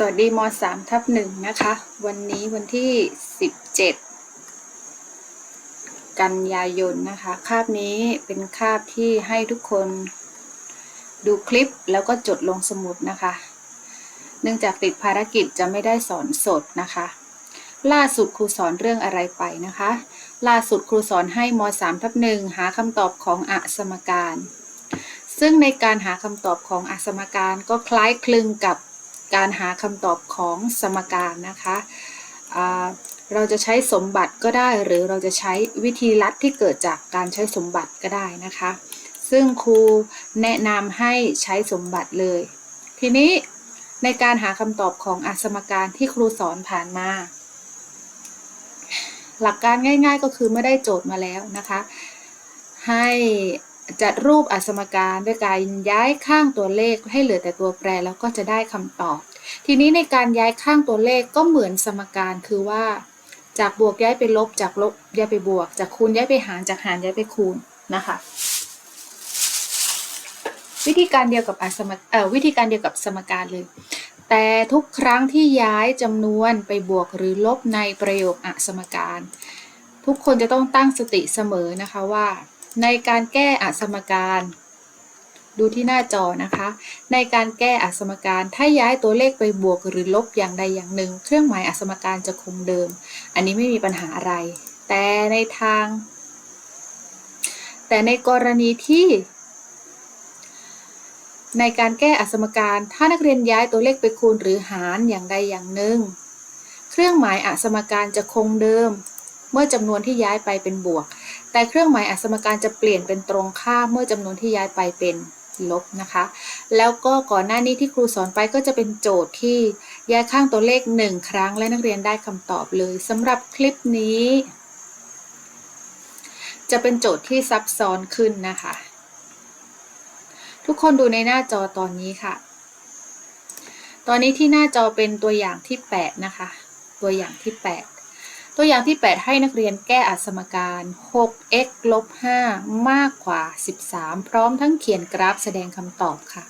สวัสดีม3ทับหนึ่งนะคะ วันนี้วันที่ 17 กันยายนนะคะ คาบนี้เป็นคาบที่ให้ทุกคนดูคลิปแล้วก็จดลงสมุดนะคะ เนื่องจากติดภารกิจจะไม่ได้สอนสดนะคะ ล่าสุดครูสอนเรื่องอะไรไปนะคะ ล่าสุดครูสอนให้ม3ทับหนึ่งหาคำตอบของอสมการ ซึ่งในการหาคำตอบของอสมการก็คล้ายคลึงกับ การหาคำตอบของสมการนะคะเราจะใช้สมบัติก็ได้ หรือเราจะใช้วิธีลัดที่เกิดจากการใช้สมบัติก็ได้นะคะ ซึ่งครูแนะนำให้ใช้สมบัติเลย ทีนี้ในการหาคำตอบของอสมการที่ครูสอนผ่านมา หลักการง่าย ๆ ก็คือไม่ได้โจทย์มาแล้วนะคะ ให้ จัดรูปอสมการด้วยการย้ายข้างตัวเลขให้เหลือแต่ตัวแปรแล้วก็จะได้คำตอบ ทีนี้ในการย้ายข้างตัวเลขก็เหมือนสมการคือว่า จากบวกย้ายไปลบจากลบย้ายไปบวก จากคูณย้ายไปหารจากหารย้ายไปคูณนะคะ วิธีการเดียวกับอสมเอ่อวิธีการเดียวกับสมการเลย แต่ทุกครั้งที่ย้ายจำนวนไปบวกหรือลบในประโยคอสมการ ทุกคนจะต้องตั้งสติเสมอนะคะว่า ในการแก้อสมการ ดูที่หน้าจอนะคะ ในการแก้อสมการถ้าย้ายตัวเลขไปบวกหรือลบอย่างใดอย่างหนึ่ง เครื่องหมายอสมการจะคงเดิม อันนี้ไม่มีปัญหาอะไร แต่ในทาง แต่ในกรณีที่ในการแก้อสมการ ถ้านักเรียนย้ายตัวเลขไปคูณหรือหารอย่างใดอย่างหนึ่ง เครื่องหมายอสมการจะคงเดิม เมื่อจำนวนที่ย้ายไปเป็นบวก แต่เครื่องหมายอสมการจะเปลี่ยนเป็นตรงข้ามเมื่อจำนวนที่ย้ายไปเป็นลบนะคะ แล้วก็ก่อนหน้านี้ที่ครูสอนไปก็จะเป็นโจทย์ที่ย้ายข้างตัวเลขหนึ่งครั้งและนักเรียนได้คำตอบเลยสำหรับคลิปนี้ จะเป็นโจทย์ที่ซับซ้อนขึ้นนะคะ ทุกคนดูในหน้าจอตอนนี้ค่ะ ตอนนี้ที่หน้าจอเป็นตัวอย่างที่ 8 นะคะ ตัวอย่างที่ 8 ตัวอย่างที่ 8 ให้นักเรียนแก้อสมการ 6x ลบ 5 มากกว่า 13 พร้อมทั้งเขียนกราฟแสดงคำตอบค่ะ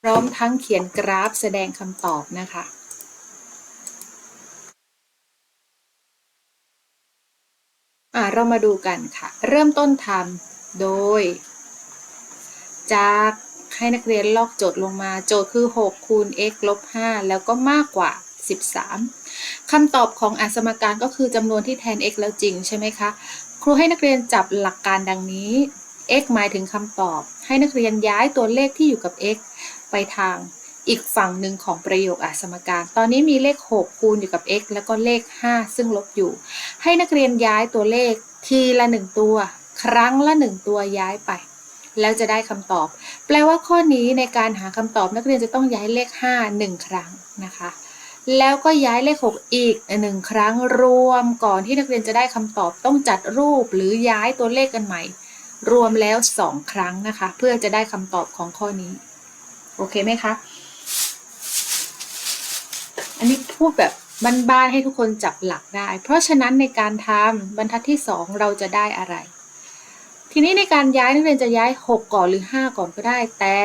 พร้อมทั้งเขียนกราฟแสดงคำตอบนะคะอ่าเรามาดูกันค่ะ เริ่มต้นทำโดย จาก ให้นักเรียนลอกโจทย์ลงมา โจทย์คือ 6 คูณ x ลบ 5 แล้วก็มากกว่า 13คำตอบของอสมการก็คือจำนวนที่แทน x แล้วจริงใช่ไหมคะ ครูให้นักเรียนจับหลักการดังนี้ x หมายถึงคำตอบ ให้นักเรียนย้ายตัวเลขที่อยู่กับ x ไปทางอีกฝั่งหนึ่งของประโยคอสมการ ตอนนี้มีเลข 6 คูณอยู่กับ x แล้วก็เลข 5 ซึ่งลบอยู่ ให้นักเรียนย้ายตัวเลขทีละ 1 ตัว ครั้งละ 1 ตัวย้ายไป แล้วจะได้คำตอบ แปลว่าข้อนี้ในการหาคำตอบนักเรียนจะต้องย้ายเลข 5 1 ครั้งนะคะ แล้วก็ย้ายเลข 6 อีก 1 ครั้งรวมก่อนที่นักเรียนจะได้คำตอบต้องจัดรูปหรือย้ายตัวเลขกันใหม่ รวมแล้ว 2 ครั้งนะคะ เพื่อจะได้คำตอบของข้อนี้ โอเคไหมคะ อันนี้พูดแบบบ้านๆให้ทุกคนจับหลักได้ เพราะฉะนั้นในการทำบรรทัดที่ 2 เราจะได้อะไร ทีนี้ในการย้ายนักเรียนจะย้าย 6 ก่อนหรือ 5 ก่อนก็ได้ แต่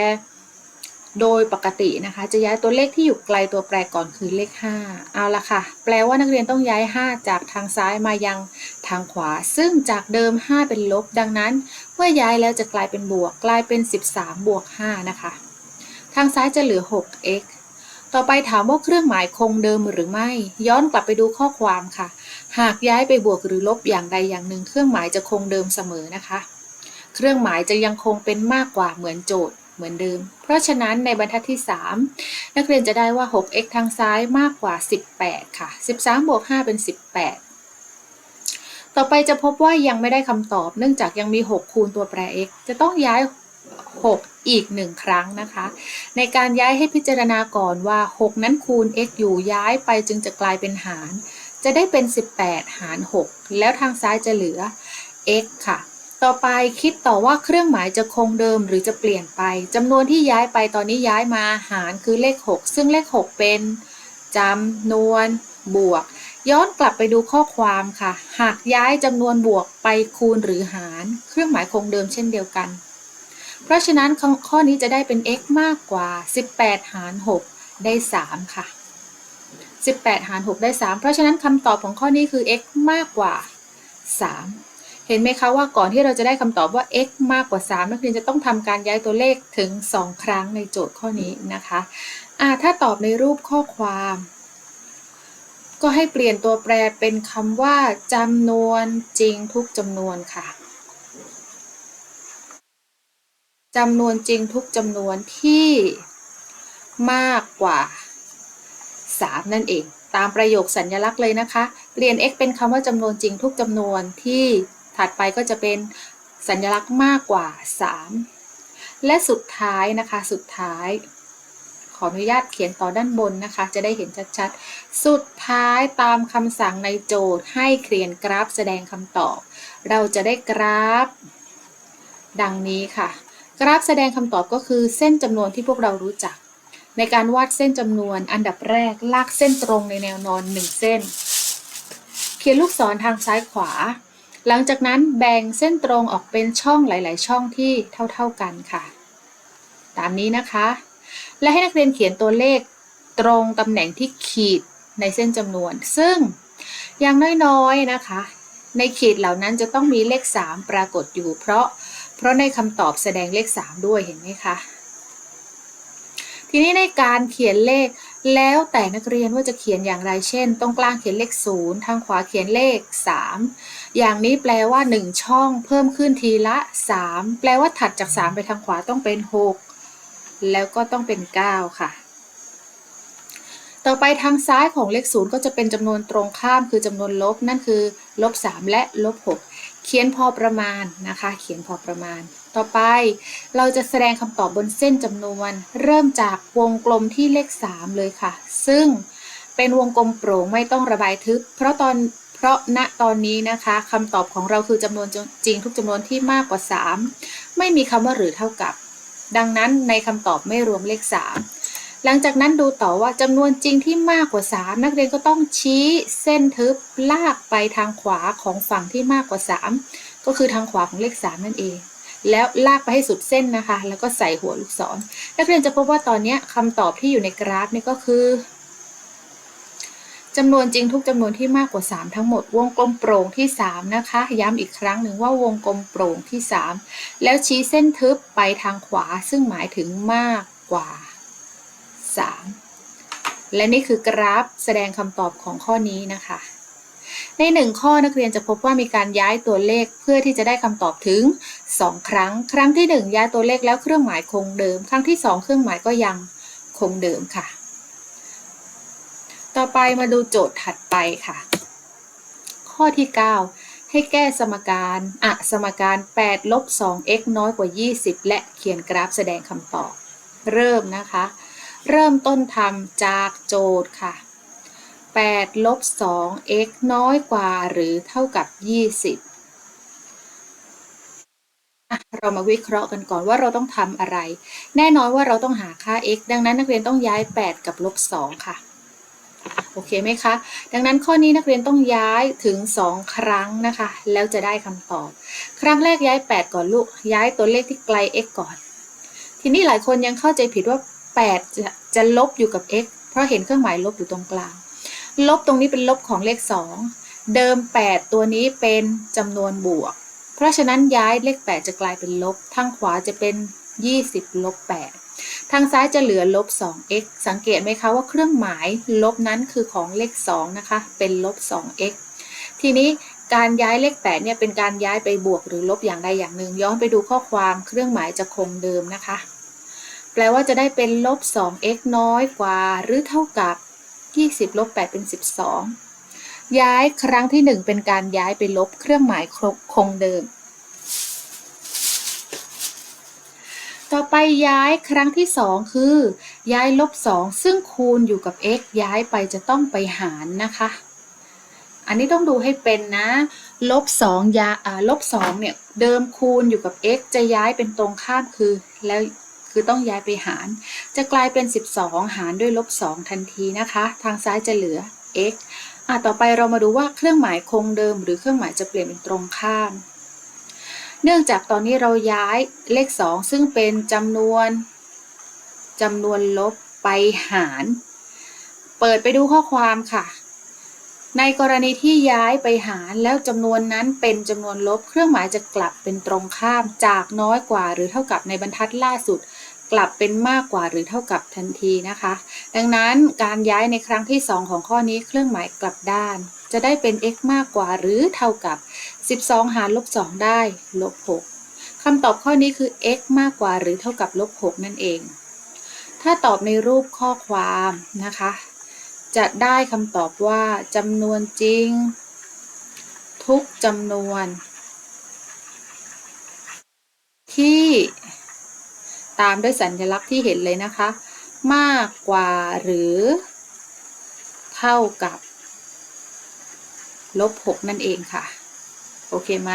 โดยปกตินะคะ จะย้ายตัวเลขที่อยู่ไกลตัวแปรก่อนคือเลข 5 เอาละค่ะ แปลว่านักเรียนต้องย้าย 5 จากทางซ้ายมายังทางขวา ซึ่งจากเดิม 5 เป็นลบ ดังนั้น เมื่อย้ายแล้วจะกลายเป็นบวก กลายเป็น 13 บวก 5 นะคะ ทางซ้ายจะเหลือ 6x ต่อไปถามว่าเครื่องหมายคงเดิมหรือไม่ ย้อนกลับไปดูข้อความค่ะ หากย้ายไปบวกหรือลบอย่างใดอย่างหนึ่ง เครื่องหมายจะคงเดิมเสมอนะคะ เครื่องหมายจะยังคงเป็นมากกว่าเหมือนโจทย์เหมือนเดิม เพราะฉะนั้นในบรรทัดที่ 3 นักเรียนจะได้ว่า 6x ทางซ้ายมากกว่า 18 ค่ะ 13บวก5เป็น 18 ต่อไปจะพบว่ายังไม่ได้คำตอบ เนื่องจากยังมี 6 คูณตัวแปร x จะต้องย้าย 6 อีก 1 ครั้งนะคะ ในการย้ายให้พิจารณาก่อนว่า 6 นั้นคูณ x อยู่ย้ายไปจึงจะกลายเป็นหาร จะได้เป็น 18 หาร 6 แล้วทางซ้ายจะเหลือ x ค่ะ ต่อไปคิดต่อว่าเครื่องหมายจะคงเดิมหรือจะเปลี่ยนไปจำนวนที่ย้ายไปตอนนี้ย้ายมาหารคือเลข 6 ซึ่งเลข 6 เป็นจำนวนบวก ย้อนกลับไปดูข้อความค่ะ หากย้ายจำนวนบวกไปคูณหรือหาร เครื่องหมายคงเดิมเช่นเดียวกัน เพราะฉะนั้นข้อข้อนี้จะได้เป็น x มากกว่า 18 หาร 6 ได้ 3 ค่ะ 18 หาร 6 ได้ 3 เพราะฉะนั้นคำตอบของข้อนี้คือ x มากกว่า 3 เห็นไหมคะว่าก่อนที่เราจะได้คำตอบว่า x มากกว่า 3 นักเรียนจะต้องทำการย้ายตัวเลขถึง 2 ครั้งในโจทย์ข้อนี้นะคะอ่าถ้าตอบในรูปข้อความ ก็ให้เปลี่ยนตัวแปรเป็นคำว่าจำนวนจริงทุกจำนวนค่ะจำนวนจริงทุกจำนวนที่มากกว่า 3 นั่นเอง ตามประโยคสัญลักษณ์เลยนะคะ เปลี่ยน x เป็นคำว่าจำนวนจริงทุกจำนวนที่ ถัดไปก็จะเป็นสัญลักษณ์มากกว่า 3 และสุดท้ายนะคะสุดท้าย ขออนุญาตเขียนต่อด้านบนนะคะ จะได้เห็นชัดๆ สุดท้ายตามคำสั่งในโจทย์ให้เขียนกราฟแสดงคำตอบ เราจะได้กราฟ ดังนี้ค่ะ กราฟแสดงคำตอบก็คือเส้นจำนวนที่พวกเรารู้จัก ในการวาดเส้นจำนวนอันดับแรกลากเส้นตรงในแนวนอน 1 เส้น เขียนลูกศรทางซ้ายขวา หลังจากนั้นแบ่งเส้นตรงออกเป็นช่องหลาย ๆ ช่องที่เท่า ๆกันค่ะ ตามนี้นะคะ และให้นักเรียนเขียนตัวเลขตรงตำแหน่งที่ขีดในเส้นจำนวน ซึ่งอย่างน้อยๆนะคะ ในขีดเหล่านั้นจะต้องมีเลข 3 ปรากฏอยู่ เพราะเพราะในคำตอบแสดงเลข 3 ด้วยเห็นไหมคะทีนี้ในการเขียนเลขแล้วแต่นักเรียนว่าจะเขียนอย่างไรเช่น ตรงกลางเขียนเลข 0 ทางขวาเขียนเลข 3 อย่างนี้แปลว่า 1 ช่องเพิ่มขึ้นทีละ 3 แปลว่าถัดจาก 3 ไปทางขวาต้องเป็น 6 แล้วก็ต้องเป็น 9 ค่ะ ต่อไปทางซ้ายของเลข0ก็จะเป็นจำนวนตรงข้ามคือจำนวนลบนั่นคือลบ3และลบ6เขียนพอประมาณนะคะ เขียนพอประมาณ ต่อไปเราจะแสดงคำตอบบนเส้นจำนวน เริ่มจากวงกลมที่เลข 3 เลยค่ะ ซึ่งเป็นวงกลมโปร่งไม่ต้องระบายทึบ เพราะตอน ราะณตอนนี้นะคะคำตอบของเราคือจำนวนจริงทุกจำนวนที่มากกว่า 3 ไม่มีคำว่าหรือเท่ากับ ดังนั้นในคำตอบไม่รวมเลข 3 หลังจากนั้นดูต่อว่าจำนวนจริงที่มากกว่า 3 นักเรียนก็ต้องชี้เส้นทึบลากไปทางขวาของฝั่งที่มากกว่า 3 ก็คือทางขวาของเลข 3 นั่นเองแล้วลากไปให้สุดเส้นนะคะ แล้วก็ใส่หัวลูกศร นักเรียนจะพบว่าตอนนี้คำตอบที่อยู่ในกราฟนี่ก็คือ จำนวนจริงทุกจำนวนที่มากกว่า 3 ทั้งหมด วงกลมโปร่งที่ 3 นะคะ ย้ำอีกครั้งหนึ่งว่าวงกลมโปร่งที่ 3 แล้วชี้เส้นทึบไปทางขวา ซึ่งหมายถึงมากกว่า 3 และนี่คือกราฟแสดงคำตอบของข้อนี้นะคะ ในหนึ่งข้อนักเรียนจะพบว่ามีการย้ายตัวเลขเพื่อที่จะได้คำตอบถึง 2 ครั้ง ครั้งที่ 1 ย้ายตัวเลขแล้วเครื่องหมายคงเดิม ครั้งที่ 2 เครื่องหมายก็ยังคงเดิมค่ะ ต่อไปมาดูโจทย์ถัดไปค่ะ ข้อที่ 9 ให้แก้สมการอะสมการ8ลบ 2x น้อยกว่า 20 และเขียนกราฟแสดงคำตอบ เริ่มนะคะ เริ่มต้นทำจากโจทย์ค่ะ8ลบ 2x น้อยกว่าหรือเท่ากับ 20อะเรามาวิเคราะห์กันก่อนว่าเราต้องทำอะไร แน่นอนว่าเราต้องหาค่า x ดังนั้นนักเรียนต้องย้าย 8 กับลบ 2 ค่ะ โอเคไหมคะ ดังนั้นข้อนี้นักเรียนต้องย้ายถึง 2 ครั้งนะคะ แล้วจะได้คำตอบ ครั้งแรกย้าย 8 ก่อนลูก ย้ายตัวเลขที่ไกล x ก่อน ทีนี้หลายคนยังเข้าใจผิดว่า 8 จะจะลบอยู่กับ x เพราะเห็นเครื่องหมายลบอยู่ตรงกลาง ลบตรงนี้เป็นลบของเลข 2 เดิม 8 ตัวนี้เป็นจำนวนบวก เพราะฉะนั้นย้ายเลข 8 จะกลายเป็นลบ ทางขวาจะเป็น 20 ลบ 8 ทางซ้ายจะเหลือลบ 2x สังเกตไหมคะว่าเครื่องหมายลบนั้นคือของเลข 2 นะคะ เป็นลบ 2x ทีนี้การย้ายเลข 8 เนี่ยเป็นการย้ายไปบวกหรือลบอย่างใดอย่างหนึ่ง ย้อนไปดูข้อความเครื่องหมายจะคงเดิมนะคะ แปลว่าจะได้เป็นลบ 2x น้อยกว่าหรือเท่ากับ 20ลบ8เป็น 12 ย้ายครั้งที่ 1 เป็นการย้ายไปลบเครื่องหมายคงเดิม ต่อไปย้ายครั้งที่ 2 คือ ย้ายลบ 2 ซึ่งคูณอยู่กับ x ย้ายไปจะต้องไปหารนะคะ อันนี้ต้องดูให้เป็นนะลบ2ยาอ่าลบ2เนี่ยเดิมคูณอยู่กับ x จะย้ายเป็นตรงข้ามคือแล้วคือต้องย้ายไปหาร จะกลายเป็น 12 หารด้วยลบ 2 ทันทีนะคะ ทางซ้ายจะเหลือ x อะต่อไปเรามาดูว่าเครื่องหมายคงเดิม หรือเครื่องหมายจะเปลี่ยนเป็นตรงข้าม เนื่องจากตอนนี้เราย้ายเลข 2 ซึ่งเป็นจำนวนจำนวนลบไปหาร เปิดไปดูข้อความค่ะ ในกรณีที่ย้ายไปหารแล้วจำนวนนั้นเป็นจำนวนลบ เครื่องหมายจะกลับเป็นตรงข้ามจากน้อยกว่าหรือเท่ากับในบรรทัดล่าสุด กลับเป็นมากกว่าหรือเท่ากับทันทีนะคะ ดังนั้นการย้ายในครั้งที่ 2 ของข้อนี้เครื่องหมายกลับด้าน จะได้เป็น x มากกว่าหรือเท่ากับ 12 หารลบ 2 ได้ลบ 6คำตอบข้อนี้คือ x มากกว่าหรือเท่ากับลบ 6 นั่นเอง ถ้าตอบในรูปข้อความนะคะ จะได้คำตอบว่าจำนวนจริง ทุกจำนวน ที่ตามด้วยสัญลักษณ์ที่เห็นเลยนะคะ มากกว่าหรือ เท่ากับลบ 6 นั่นเองค่ะ โอเคไหม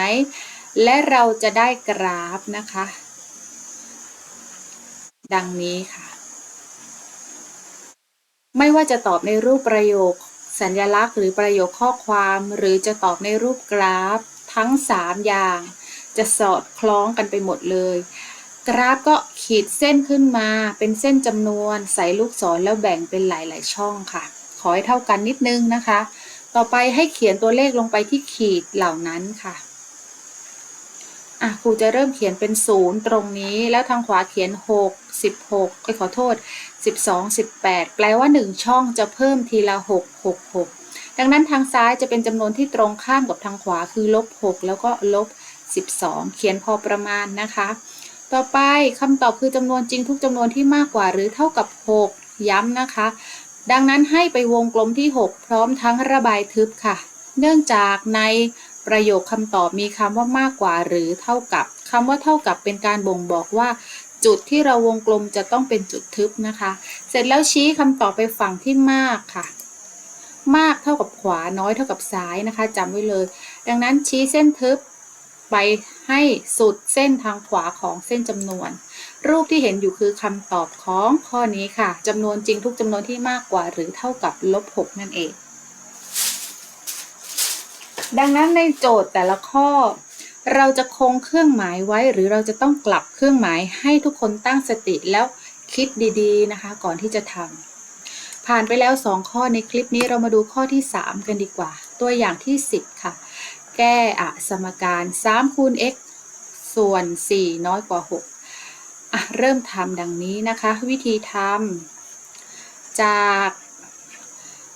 และเราจะได้กราฟนะคะ ดังนี้ค่ะ ไม่ว่าจะตอบในรูปประโยค สัญลักษณ์ หรือประโยคข้อความ หรือจะตอบในรูปกราฟทั้ง 3 อย่าง จะสอดคล้องกันไปหมดเลย กราฟก็ขีดเส้นขึ้นมา เป็นเส้นจำนวน ใส่ลูกศรแล้วแบ่งเป็นหลาย ๆ ช่องค่ะ ขอให้เท่ากันนิดนึงนะคะ ต่อไปให้เขียนตัวเลขลงไปที่ขีดเหล่านั้นค่ะอะครูจะเริ่มเขียนเป็นศูนย์ตรงนี้ แล้วทางขวาเขียน 6 16ไอขอโทษ 12 18 แปลว่า 1 ช่องจะเพิ่มทีละ 6 6 6 ดังนั้นทางซ้ายจะเป็นจำนวนที่ตรงข้ามกับทางขวาคือลบ 6 แล้วก็ลบ 12 เขียนพอประมาณนะคะ ต่อไปคำตอบคือจำนวนจริงทุกจำนวนที่มากกว่าหรือเท่ากับ 6 ย้ำนะคะ ดังนั้นให้ไปวงกลมที่ 6 พร้อมทั้งระบายทึบค่ะ เนื่องจากในประโยคคำตอบมีคำว่ามากกว่าหรือเท่ากับคำว่าเท่ากับเป็นการบ่งบอกว่า จุดที่เราวงกลมจะต้องเป็นจุดทึบนะคะ เสร็จแล้วชี้คำตอบไปฝั่งที่มากค่ะ มากเท่ากับขวาน้อยเท่ากับซ้ายนะคะจำไว้เลย ดังนั้นชี้เส้นทึบไปให้สุดเส้นทางขวาของเส้นจำนวน รูปที่เห็นอยู่คือคำตอบของข้อนี้ค่ะจำนวนจริงทุกจำนวนที่มากกว่าหรือเท่ากับลบ6นั่นเอง ดังนั้นในโจทย์แต่ละข้อ เราจะคงเครื่องหมายไว้ หรือเราจะต้องกลับเครื่องหมายให้ทุกคนตั้งสติแล้วคิดดีๆนะคะ ก่อนที่จะทำผ่านไปแล้ว 2 ข้อในคลิปนี้เรามาดูข้อที่ 3 กันดีกว่า ตัวอย่างที่ 10 ค่ะ แก้อะสมการ3คูณ x ส่วน 4 น้อยกว่า 6 เริ่มทำดังนี้นะคะ วิธีทำจาก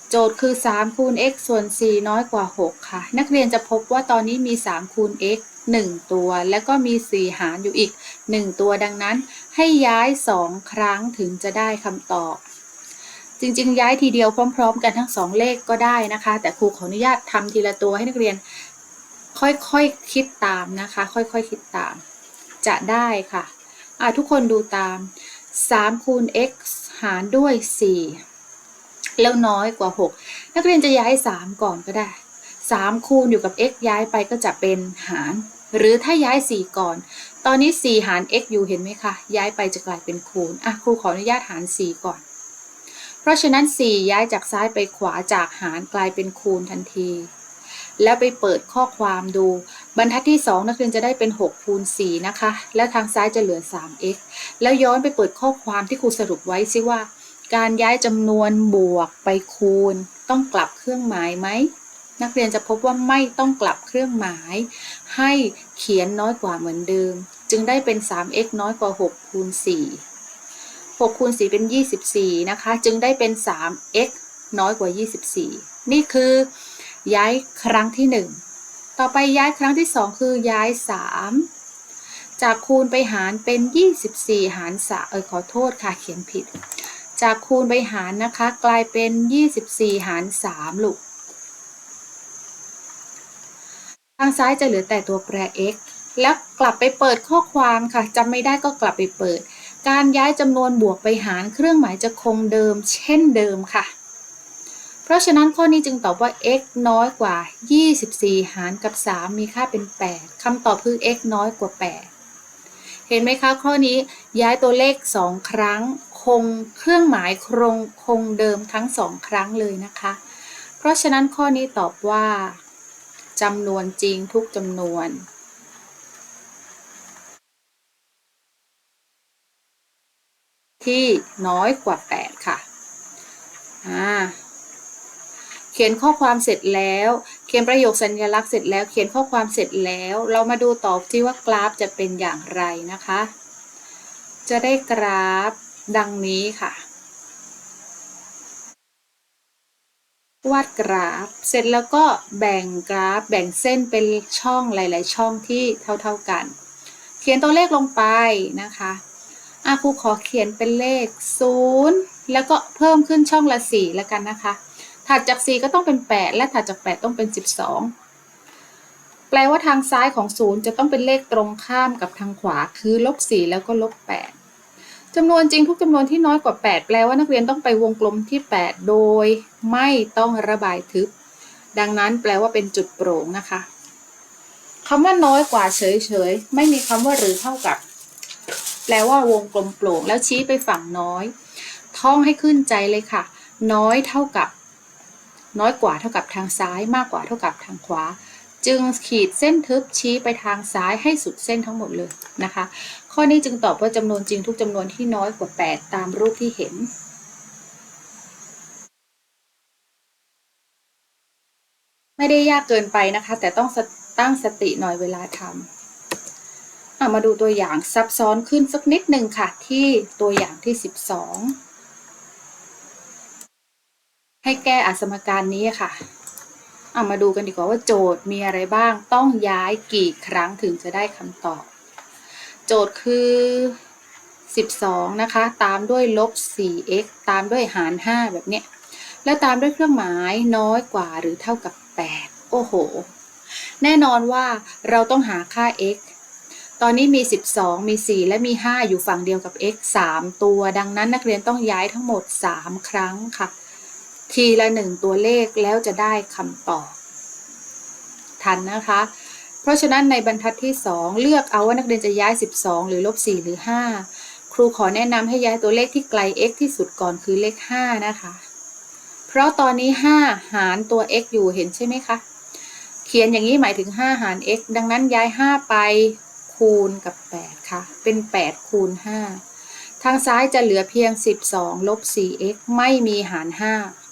โจทย์คือ 3 คูณ x ส่วน 4 น้อยกว่า 6 ค่ะ นักเรียนจะพบว่าตอนนี้มี 3 คูณ x 1 ตัว แล้วก็มี 4 หารอยู่อีก 1 ตัวดังนั้น ให้ย้าย 2 ครั้งถึงจะได้คำตอบ จริง ๆ ย้ายทีเดียวพร้อม ๆ กันทั้ง 2 เลขก็ได้นะคะ แต่ครูขออนุญาตทำทีละตัวให้นักเรียน ค่อยๆคคิดตามนะคะ ค่อยๆคคิดตาม จะได้ค่ะ อะทุกคนดูตาม3คูณ x หารด้วย 4 แล้วน้อยกว่า 6 นักเรียนจะย้าย 3 ก่อนก็ได้ 3 คูณอยู่กับ x ย้ายไปก็จะเป็นหาร หรือถ้าย้าย 4 ก่อน ตอนนี้ 4 หาร x อยู่เห็นไหมคะ ย้ายไปจะกลายเป็นคูณ อะครูขออนุญาตหาร 4 ก่อน เพราะฉะนั้น 4 ย้ายจากซ้ายไปขวาจากหารกลายเป็นคูณทันที แล้วไปเปิดข้อความดู บรรทัดที่ 2 นักเรียนจะได้เป็น6คูณ4นะคะ แล้วทางซ้ายจะเหลือ 3x แล้วย้อนไปเปิดข้อความที่ครูสรุปไว้ซิว่า การย้ายจำนวนบวกไปคูณ ต้องกลับเครื่องหมายไหมนักเรียนจะพบว่าไม่ต้องกลับเครื่องหมาย ให้เขียนน้อยกว่าเหมือนเดิม จึงได้เป็น 3x น้อยกว่า6คูณ4 6คูณ4เป็น 24 นะคะ จึงได้เป็น 3x น้อยกว่า 24 นี่คือย้ายครั้งที่ 1 ต่อไปย้ายครั้งที่ 2 คือย้าย 3 จากคูณไปหารเป็น 24 หาร3เออขอโทษค่ะเขียนผิด จากคูณไปหารนะคะ กลายเป็น 24 หาร3ลูกทางซ้ายจะเหลือแต่ตัวแปร x แล้วกลับไปเปิดข้อความค่ะจำไม่ได้ก็กลับไปเปิด การย้ายจำนวนบวกไปหารเครื่องหมายจะคงเดิม เช่นเดิมค่ะ เพราะฉะนั้นข้อนี้จึงตอบว่า x น้อยกว่า 24 หารกับ 3 มีค่าเป็น 8 คำตอบคือ x น้อยกว่า 8 เห็นไหมคะ ข้อนี้ย้ายตัวเลข 2 ครั้ง คงเครื่องหมายคงคงเดิมทั้ง 2 ครั้งเลยนะคะ เพราะฉะนั้นข้อนี้ตอบว่าจำนวนจริงทุกจำนวนที่น้อยกว่า 8 ค่ะ อ่า เขียนข้อความเสร็จแล้ว เขียนประโยคสัญลักษณ์เสร็จแล้ว เขียนข้อความเสร็จแล้ว เรามาดูตอบที่ว่ากราฟจะเป็นอย่างไรนะคะ จะได้กราฟดังนี้ค่ะ วาดกราฟ เสร็จแล้วก็แบ่งกราฟ แบ่งเส้นเป็นช่องหลาย ๆ ช่องที่เท่า ๆกัน เขียนตัวเลขลงไปนะคะอาครูขอเขียนเป็นเลข 0 แล้วก็เพิ่มขึ้นช่องละ4แล้วกันนะคะ ถัดจาก 4 ก็ต้องเป็น 8 และถัดจาก 8 ต้องเป็น 12 แปลว่าทางซ้ายของ 0 จะต้องเป็นเลขตรงข้ามกับทางขวา คือลบ4แล้วก็ลบ8จำนวนจริงทุกจำนวนที่น้อยกว่า 8 แปลว่านักเรียนต้องไปวงกลมที่ 8 โดยไม่ต้องระบายทึบ ดังนั้นแปลว่าเป็นจุดโปร่งนะคะคำว่าน้อยกว่าเฉยๆ ไม่มีคำว่าหรือเท่ากับ แปลว่าวงกลมโปร่งแล้วชี้ไปฝั่งน้อย ท่องให้ขึ้นใจเลยค่ะ น้อยเท่ากับ น้อยกว่าเท่ากับทางซ้ายมากกว่าเท่ากับทางขวา จึงขีดเส้นทึบชี้ไปทางซ้ายให้สุดเส้นทั้งหมดเลยนะคะ ข้อนี้จึงตอบว่าจำนวนจริงทุกจำนวนที่น้อยกว่า 8 ตามรูปที่เห็นไม่ได้ยากเกินไปนะคะ แต่ต้องตั้งสติหน่อยเวลาทำมาดูตัวอย่างซับซ้อนขึ้นสักนิดหนึ่งค่ะ ที่ตัวอย่างที่ 12 ให้แก้อสมการนี้ค่ะอะมาดูกันดีกว่าว่าโจทย์มีอะไรบ้างต้องย้ายกี่ครั้งถึงจะได้คำตอบ โจทย์คือ 12 นะคะ ตามด้วยลบ 4x ตามด้วยหาร 5 แบบเนี้ยแล้วตามด้วยเครื่องหมายน้อยกว่าหรือเท่ากับ 8 โอ้โห แน่นอนว่าเราต้องหาค่า x ตอนนี้มี 12 มี 4 และมี 5 อยู่ฝั่งเดียวกับ x 3 ตัว ดังนั้นนักเรียนต้องย้ายทั้งหมด 3 ครั้งค่ะ ทีละ1ตัวเลขแล้วจะได้คำตอบ ทันนะคะ เพราะฉะนั้นในบรรทัดที่ 2 เลือกเอาว่านักเรียนจะย้าย 12 หรือลบ4หรือ 5 ครูขอแนะนำให้ย้ายตัวเลขที่ไกล x ที่สุดก่อนคือเลข 5 นะคะ เพราะตอนนี้ 5 หารตัว x อยู่เห็นใช่ไหมคะเขียนอย่างนี้หมายถึง 5 หาร x ดังนั้นย้าย 5 ไปคูณกับ 8 ค่ะ เป็น 8 คูณ 5 ทางซ้ายจะเหลือเพียง 12 ลบ 4x ไม่มีหาร 5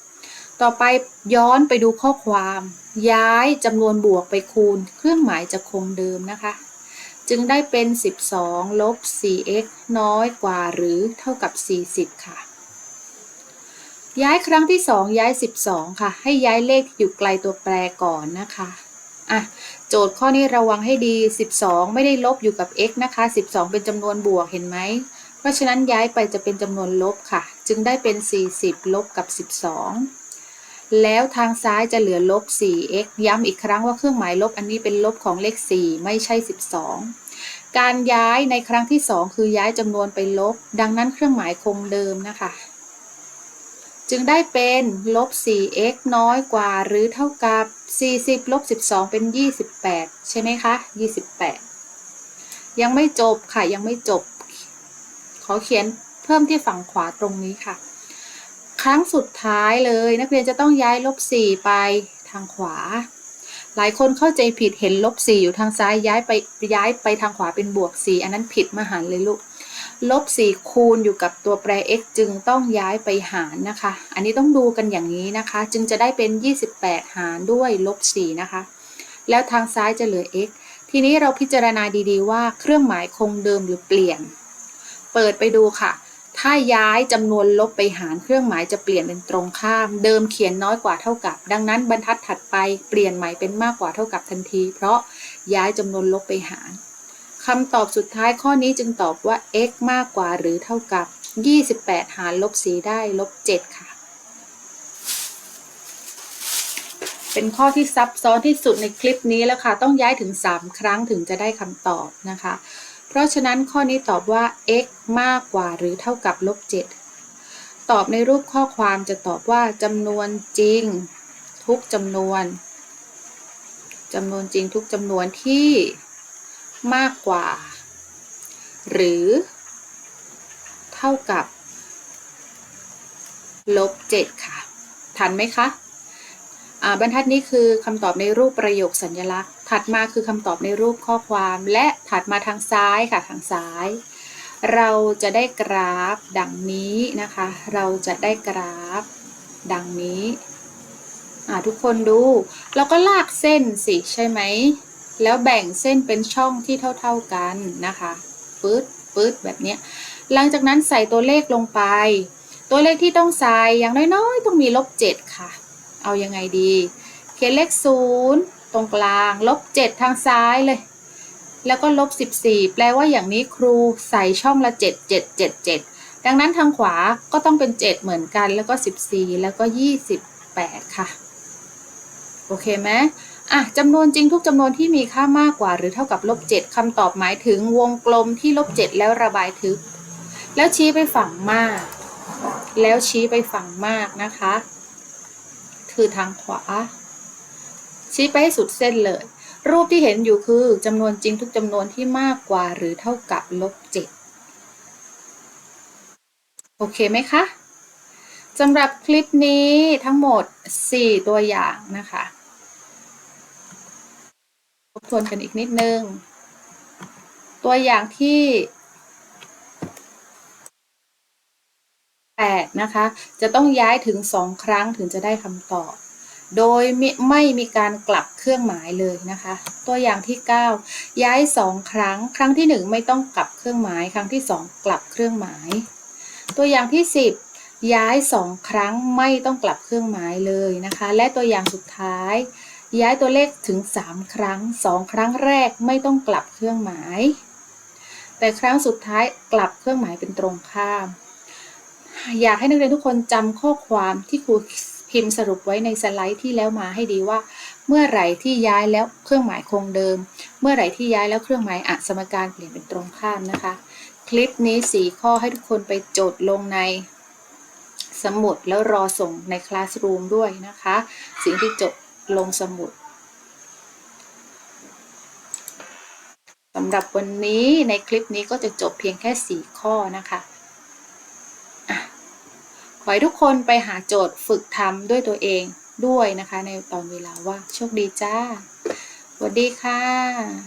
ต่อไปย้อนไปดูข้อความ ย้ายจำนวนบวกไปคูณ เครื่องหมายจะคงเดิมนะคะ จึงได้เป็น 12 ลบ 4x น้อยกว่าหรือเท่ากับ 40 ค่ะ ย้ายครั้งที่ 2 ย้าย 12 ค่ะ ให้ย้ายเลขที่อยู่ไกลตัวแปรก่อนนะคะอะโจทย์ข้อนี้ระวังให้ดี 12 ไม่ได้ลบอยู่กับ x นะคะ 12 เป็นจำนวนบวกเห็นไหม เพราะฉะนั้นย้ายไปจะเป็นจำนวนลบค่ะ จึงได้เป็น 40 ลบกับ 12 แล้วทางซ้ายจะเหลือลบ 4x ย้ำอีกครั้งว่าเครื่องหมายลบอันนี้เป็นลบของเลข 4 ไม่ใช่ 12 การย้ายในครั้งที่ 2 คือย้ายจำนวนไปลบ ดังนั้นเครื่องหมายคงเดิมนะคะ จึงได้เป็นลบ 4x น้อยกว่าหรือเท่ากับ 40ลบ12 เป็น 28 ใช่ไหมคะ 28 ยังไม่จบค่ะ ยังไม่จบ ขอเขียนเพิ่มที่ฝั่งขวาตรงนี้ค่ะ ครั้งสุดท้ายเลย นักเรียนจะต้องย้ายลบ4ไปทางขวา หลายคนเข้าใจผิดเห็นลบ4อยู่ทางซ้ายย้ายไปย้ายไปทางขวาเป็นบวก4อันนั้นผิดมหันเลยลูกลบ4คูณอยู่กับตัวแปร x จึงต้องย้ายไปหารนะคะ อันนี้ต้องดูกันอย่างนี้นะคะ จึงจะได้เป็น 28 หารด้วยลบ4นะคะ แล้วทางซ้ายจะเหลือ x ทีนี้เราพิจารณาดีๆว่าเครื่องหมายคงเดิมหรือเปลี่ยน เปิดไปดูค่ะ ถ้าย้ายจำนวนลบไปหารเครื่องหมายจะเปลี่ยนเป็นตรงข้าม เดิมเขียนน้อยกว่าเท่ากับ ดังนั้นบรรทัดถัดไปเปลี่ยนใหม่เป็นมากกว่าเท่ากับทันที เพราะย้ายจำนวนลบไปหารคำตอบสุดท้ายข้อนี้จึงตอบว่า x มากกว่าหรือเท่ากับ 28 หารลบ4ได้ลบ7ค่ะ เป็นข้อที่ซับซ้อนที่สุดในคลิปนี้แล้วค่ะ ต้องย้ายถึง 3 ครั้งถึงจะได้คำตอบนะคะ เพราะฉะนั้นข้อนี้ตอบว่า x มากกว่าหรือเท่ากับลบ7ตอบในรูปข้อความจะตอบว่าจำนวนจริง ทุกจำนวนจำนวนจริงทุกจำนวนที่มากกว่า หรือเท่ากับลบ7ค่ะ ทันไหมคะบรรทัดนี้คือคำตอบในรูปประโยคสัญลักษณ์ ถัดมาคือคำตอบในรูปข้อความและถัดมาทางซ้ายค่ะทางซ้าย เราจะได้กราฟดังนี้นะคะ เราจะได้กราฟ ดังนี้ทุกคนดูเราก็ลากเส้นสิใช่ไหม แล้วแบ่งเส้นเป็นช่องที่เท่า ๆกันนะคะปื๊ดปื๊ดแบบนี้หลังจากนั้นใส่ตัวเลขลงไป ตัวเลขที่ต้องใส่อย่างน้อยๆ ต้องมีลบเจ็ดค่ะ เอายังไงดี เขียนเลขศูนย์ ตรงกลาง ลบเจ็ดทางซ้ายเลย แล้วก็ลบสิบสี่แปลว่าอย่างนี้ครูใส่ช่องละเจ็ดเจ็ดเจ็ดเจ็ดดังนั้นทางขวาก็ต้องเป็นเจ็ดเหมือนกัน แล้วก็สิบสี่แล้วก็ยี่สิบแปดค่ะ โอเคไหมอะจำนวนจริงทุกจำนวนที่มีค่ามากกว่าหรือเท่ากับลบเจ็ดคำตอบหมายถึงวงกลมที่ลบเจ็ดแล้วระบายทึบ แล้วชี้ไปฝั่งมาก แล้วชี้ไปฝั่งมากนะคะ คือทางขวา ชี้ไปให้สุดเส้นเลย รูปที่เห็นอยู่คือจำนวนจริงทุกจำนวนที่มากกว่าหรือเท่ากับลบเจ็ดโอเคไหมคะสำหรับคลิปนี้ทั้งหมด 4 ตัวอย่างนะคะทบทวนกันอีกนิดนึง ตัวอย่างที่ 8 นะคะ จะต้องย้ายถึง 2 ครั้งถึงจะได้คำตอบ โดยมิไม่มีการกลับเครื่องหมายเลยนะคะ ตัวอย่างที่ 9 ย้าย 2 ครั้ง ครั้งที่ 1 ไม่ต้องกลับเครื่องหมาย ครั้งที่ 2 กลับเครื่องหมาย ตัวอย่างที่ 10 ย้าย 2 ครั้งไม่ต้องกลับเครื่องหมายเลยนะคะ และตัวอย่างสุดท้าย ย้ายตัวเลขถึง 3 ครั้ง 2 ครั้งแรกไม่ต้องกลับเครื่องหมาย แต่ครั้งสุดท้ายกลับเครื่องหมายเป็นตรงข้าม อยากให้นักเรียนทุกคนจำข้อความที่ครู พิมพ์สรุปไว้ในสไลด์ที่แล้วมาให้ดีว่า เมื่อไหร่ที่ย้ายแล้วเครื่องหมายคงเดิม เมื่อไหร่ที่ย้ายแล้วเครื่องหมายอะสมการเปลี่ยนเป็นตรงข้ามนะคะ คลิปนี้สี่ข้อให้ทุกคนไปจดลงในสมุดแล้วรอส่งในคลาสรูมด้วยนะคะ สิ่งที่จดลงสมุดสำหรับวันนี้ในคลิปนี้ก็จะจบเพียงแค่ 4 ข้อนะคะ ขอให้ทุกคนไปหาโจทย์ฝึกทำด้วยตัวเองด้วยนะคะ ในตอนเวลาว่างโชคดีจ้าสวัสดีค่ะ